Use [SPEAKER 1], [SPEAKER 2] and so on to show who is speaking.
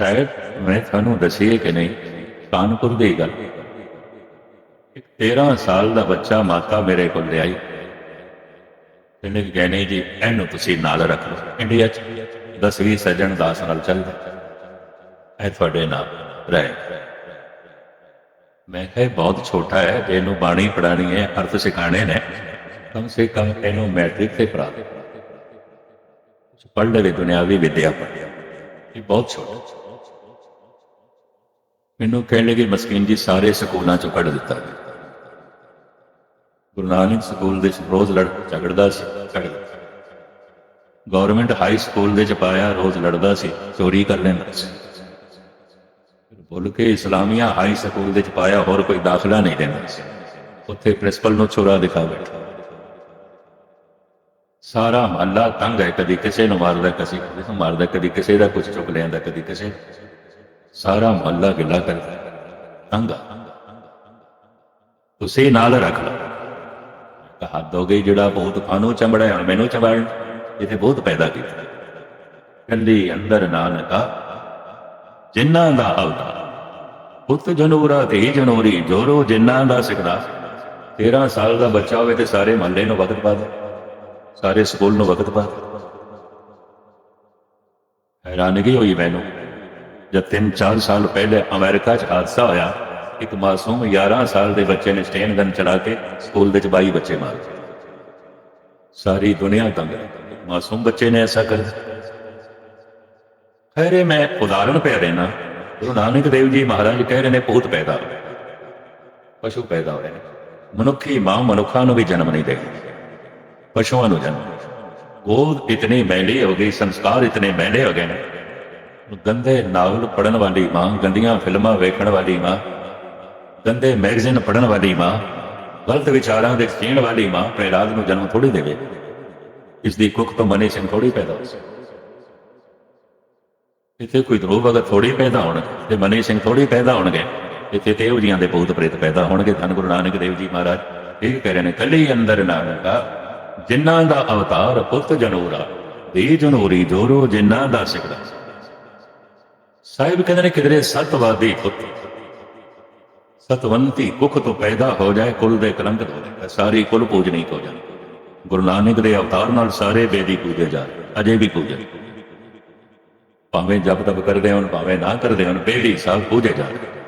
[SPEAKER 1] ਸ਼ਾਇਦ ਮੈਂ ਤੁਹਾਨੂੰ ਦੱਸੀਏ ਕਿ ਨਹੀਂ, ਕਾਨਪੁਰ ਦੀ ਗੱਲ। ਇੱਕ 13 ਸਾਲ ਦਾ ਬੱਚਾ ਮਾਤਾ ਮੇਰੇ ਕੋਲ ਲਿਆਈ। ਇਹਨੇ ਕਿਹਾ ਜੀ, ਇਹਨੂੰ ਤੁਸੀਂ ਨਾਲ ਰੱਖ ਲਓ। ਇੰਡੀਆ 'ਚ 10ਵੀਂ ਸੱਜਣ ਦਾਸ ਨਾਲ ਚੱਲਦਾ। ਇਹ ਤੁਹਾਡੇ ਨਾਲ ਰਹੇ ਮੈਂ ਕਿਹਾ, ਇਹ ਬਹੁਤ ਛੋਟਾ ਹੈ ਜੇ ਇਹਨੂੰ ਬਾਣੀ ਪੜਾਣੀ ਹੈ, ਅਰਥ ਸਿਖਾਣੇ ਨੇ। ਕਮ ਸੇ ਕਮ ਇਹਨੂੰ ਮੈਟ੍ਰਿਕ ਤੇ ਪੜਾ ਦੇ ਪੜ੍ਹ ਲਵੇ ਦੁਨਿਆਵੀ ਵਿਦਿਆ ਪੜ੍ਹ ਇਹ ਬਹੁਤ ਛੋਟਾ ਮੈਨੂੰ ਕਹਿਣ ਲੱਗੇ, ਮਸਕੀਨ ਜੀ, ਸਾਰੇ ਸਕੂਲਾਂ ਚੋਂ ਕੱਢ ਦਿੱਤਾ। ਗਿਆ ਗੁਰੂ ਨਾਨਕ ਸਕੂਲ ਦੇ ਵਿੱਚ ਰੋਜ਼ ਲੜ, ਝਗੜਦਾ ਸੀ ਕੱਢ ਦਿੱਤਾ ਗਵਰਨਮੈਂਟ ਹਾਈ ਸਕੂਲ ਦੇ ਚ ਪਾਇਆ, ਰੋਜ਼ ਲੜਦਾ ਸੀ, ਚੋਰੀ ਕਰ ਲੈਂਦਾ ਸੀ। ਫਿਰ ਬੋਲ ਕੇ ਇਸਲਾਮੀਆ ਹਾਈ ਸਕੂਲ ਦੇ ਚ ਪਾਇਆ, ਹੋਰ ਕੋਈ ਦਾਖਲਾ ਨਹੀਂ ਦਿੰਦਾ ਸੀ। ਉੱਥੇ ਪ੍ਰਿੰਸੀਪਲ ਨੂੰ ਚੋਰਾ ਦਿਖਾ ਬੈਠਾ। ਸਾਰਾ ਮਹੱਲਾ ਤੰਗ ਹੈ, ਕਦੀ ਕਿਸੇ ਨੂੰ ਮਾਰਦਾ, ਕਦੀ ਕਿਸੇ ਨੂੰ ਮਾਰਦਾ, ਕਦੀ ਕਿਸੇ ਦਾ ਕੁਝ ਚੁੱਕ ਲੈਂਦਾ, ਕਦੀ ਕਿਸੇ ਸਾਰਾ ਮਹੱਲਾ ਗਿਲਾ ਕਰਦਾ ਤੰਗ ਆ। ਤੁਸੀਂ ਨਾਲ ਰੱਖ ਲਓ। ਕਹਾ ਗਈ ਜਿਹੜਾ ਬਹੁਤ ਖਾਨੋ ਚੰਬੜਿਆ ਹੁਣ ਮੈਨੂੰ ਚੰਬੜ ਇਥੇ ਬਹੁਤ ਪੈਦਾ ਕੀਤਾ। ਕੱਲੀ ਅੰਦਰ ਨਾਨਕਾ ਜਿਨ੍ਹਾਂ ਦਾ ਅਵਤਾਰ ਪੁੱਤ ਜਨੂਰਾ ਤੇ ਜਨੂਰੀ, ਜੋਰੋ ਜਿਨ੍ਹਾਂ ਦਾ ਸਿਕਦਾ 13 ਸਾਲ ਦਾ ਬੱਚਾ ਹੋਵੇ ਤੇ ਸਾਰੇ ਮਹੱਲੇ ਨੂੰ ਵਕਤ ਪਾ ਦੇ। ਸਾਰੇ ਸਕੂਲ ਨੂੰ ਵਕਤ ਪਾ ਦੇ। ਹੈਰਾਨਗੀ ਹੋਈ ਮੈਨੂੰ। ਜਦ 3-4 ਸਾਲ ਪਹਿਲੇ ਅਮਰੀਕਾ 'ਚ ਹਾਦਸਾ ਹੋਇਆ, ਇੱਕ ਮਾਸੂਮ 11 ਸਾਲ ਦੇ ਬੱਚੇ ਨੇ ਸਟੇਨ ਗਨ ਚਲਾ ਕੇ ਸਕੂਲ ਦੇ 'ਚ 22 ਬੱਚੇ ਮਾਰ। ਦਿੱਤੇ ਸਾਰੀ ਦੁਨੀਆ ਤੰਗ ਮਾਸੂਮ ਬੱਚੇ ਨੇ ਐਸਾ ਕਰ ਦਿੱਤਾ। ਖੈਰੇ ਮੈਂ ਉਦਾਹਰਣ ਪਿਆ ਦੇਣਾ। ਗੁਰੂ ਨਾਨਕ ਦੇਵ ਜੀ ਮਹਾਰਾਜ ਕਹਿ ਰਹੇ ਨੇ, ਭੂਤ ਪੈਦਾ ਹੋਏ ਪਸ਼ੂ ਪੈਦਾ ਹੋਏ ਨੇ। ਮਨੁੱਖੀ ਮਾਂ ਮਨੁੱਖਾਂ ਨੂੰ ਵੀ ਜਨਮ ਨਹੀਂ ਦੇਗੀ ਪਸ਼ੂਆਂ ਨੂੰ ਜਨਮ ਗੋਦ ਇਤਨੀ ਮੈਲੀ ਹੋ ਗਈ, ਸੰਸਕਾਰ ਇਤਨੇ ਮੈਲੇ ਹੋ ਗਏ ਨੇ। ਗੰਦੇ ਨਾਵਲ ਪੜਨ ਵਾਲੀ ਮਾਂ, ਗੰਦੀਆਂ ਫਿਲਮਾਂ ਵੇਖਣ ਵਾਲੀ ਮਾਂ, ਗੰਦੇ ਮੈਗਜ਼ੀਨ ਪੜਨ ਵਾਲੀ ਮਾਂ, ਗਲਤ ਵਿਚਾਰਾਂ ਦੇ ਜੀਣ ਵਾਲੀ ਮਾਂ ਪ੍ਰਹਿਲਾਦ ਨੂੰ ਜਨਮ ਥੋੜੀ ਦੇਵੇ। ਇਸ ਦੀ ਕੁੱਖ ਤੋਂ ਮਨੇ ਸਿੰਘ ਥੋੜੀ ਪੈਦਾ ਹੋ ਸਕਦੀ ਇੱਥੇ ਕੋਈ ਧਰੂਵ ਭਗਤ ਥੋੜੀ ਪੈਦਾ ਹੋਣ ਤੇ ਮਨੀ ਸਿੰਘ ਥੋੜੀ ਪੈਦਾ ਹੋਣਗੇ। ਇੱਥੇ ਤੇ ਜੀਆਂ ਦੇ ਭੂਤ ਪ੍ਰੇਤ ਪੈਦਾ ਹੋਣਗੇ। ਧੰਨ ਗੁਰੂ ਨਾਨਕ ਦੇਵ ਜੀ ਮਹਾਰਾਜ, ਇਹ ਕਹਿ ਰਹੇ ਨੇ, ਕੱਲੀ ਅੰਦਰ ਨਾਨਕਾ, ਜਿਨ੍ਹਾਂ ਦਾ ਅਵਤਾਰ ਪੁੱਤ ਜਨੂਰਾ ਦੇ ਜਨੂਰੀ ਜੋਰੋ ਜਿਨ੍ਹਾਂ ਦਾ ਸਿਕਦਾ ਸਾਹਿਬ ਕਹਿੰਦੇ ਨੇ ਕਿਧਰੇ ਸਤਵਾਦੀ ਪੁੱਤ ਸਤਵੰਤੀ ਕੁੱਖ ਤੋਂ ਪੈਦਾ ਹੋ ਜਾਏ ਕੁਲ ਦੇ ਕਲੰਕਿਤ ਹੋ ਜਾਏ ਸਾਰੀ ਕੁਲ ਪੂਜਨੀ ਹੋ ਜਾਏ। ਗੁਰੂ ਨਾਨਕ ਦੇ ਅਵਤਾਰ ਨਾਲ ਸਾਰੇ ਬੇਦੀ ਪੂਜੇ ਜਾ ਰਹੇ, ਅਜੇ ਵੀ ਪੂਜੇ। ਭਾਵੇਂ ਜਪ ਤਪ ਕਰਦੇ ਹੋਣ ਭਾਵੇਂ ਨਾ ਕਰਦੇ ਹੋਣ ਬੇਦੀ ਸਭ ਪੂਜੇ ਜਾ ਰਹੇ।